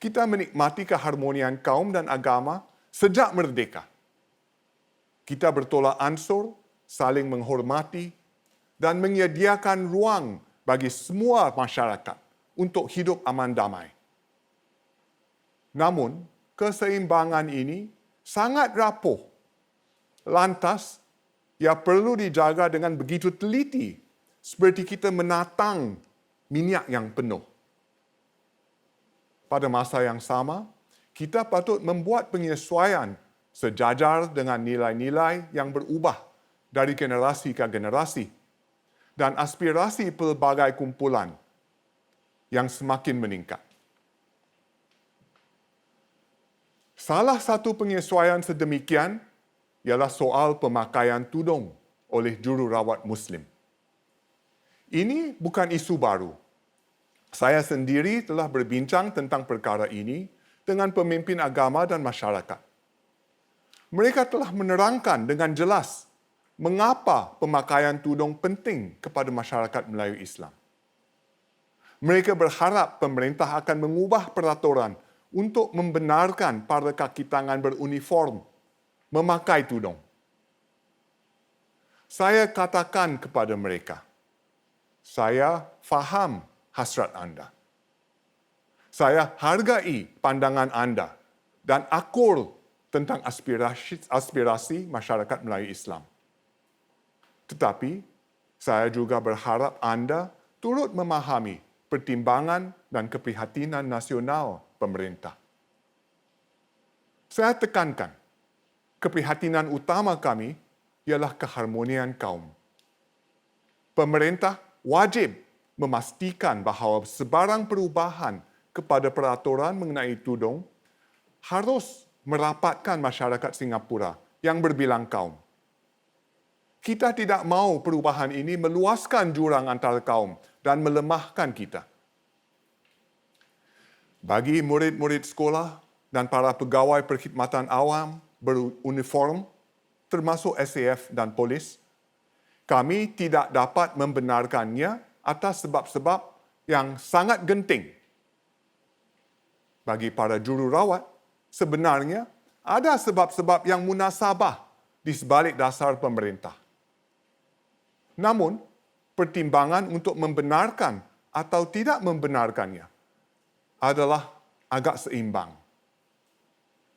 kita menikmati keharmonian kaum dan agama sejak merdeka. Kita bertolak ansur, saling menghormati dan menyediakan ruang bagi semua masyarakat untuk hidup aman damai. Namun, keseimbangan ini sangat rapuh. Lantas, ia perlu dijaga dengan begitu teliti seperti kita menatang minyak yang penuh. Pada masa yang sama, kita patut membuat penyesuaian sejajar dengan nilai-nilai yang berubah dari generasi ke generasi dan aspirasi pelbagai kumpulan yang semakin meningkat. Salah satu penyesuaian sedemikian ialah soal pemakaian tudung oleh jururawat Muslim. Ini bukan isu baru. Saya sendiri telah berbincang tentang perkara ini dengan pemimpin agama dan masyarakat. Mereka telah menerangkan dengan jelas mengapa pemakaian tudung penting kepada masyarakat Melayu Islam. Mereka berharap pemerintah akan mengubah peraturan untuk membenarkan para kaki tangan beruniform memakai tudung. Saya katakan kepada mereka, saya faham hasrat anda. Saya hargai pandangan anda dan akur tentang aspirasi, aspirasi masyarakat Melayu Islam. Tetapi, saya juga berharap anda turut memahami pertimbangan dan keprihatinan nasional pemerintah. Saya tekankan, keprihatinan utama kami ialah keharmonian kaum. Pemerintah wajib memastikan bahawa sebarang perubahan kepada peraturan mengenai tudung harus merapatkan masyarakat Singapura yang berbilang kaum. Kita tidak mahu perubahan ini meluaskan jurang antara kaum dan melemahkan kita. Bagi murid-murid sekolah dan para pegawai perkhidmatan awam beruniform termasuk SAF dan polis, kami tidak dapat membenarkannya atas sebab-sebab yang sangat genting. Bagi para jururawat, sebenarnya ada sebab-sebab yang munasabah di sebalik dasar pemerintah. Namun, pertimbangan untuk membenarkan atau tidak membenarkannya adalah agak seimbang.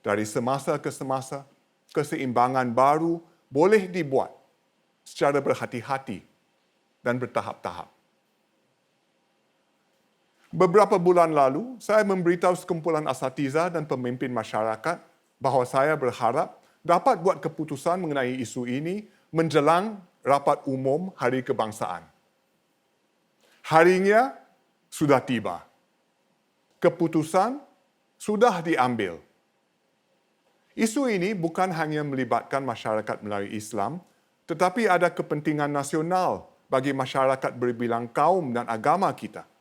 Dari semasa ke semasa, keseimbangan baru boleh dibuat secara berhati-hati dan bertahap-tahap. Beberapa bulan lalu, saya memberitahu sekumpulan asatiza dan pemimpin masyarakat bahawa saya berharap dapat buat keputusan mengenai isu ini menjelang rapat umum Hari Kebangsaan. Harinya sudah tiba. Keputusan sudah diambil. Isu ini bukan hanya melibatkan masyarakat Melayu Islam, tetapi ada kepentingan nasional bagi masyarakat berbilang kaum dan agama kita –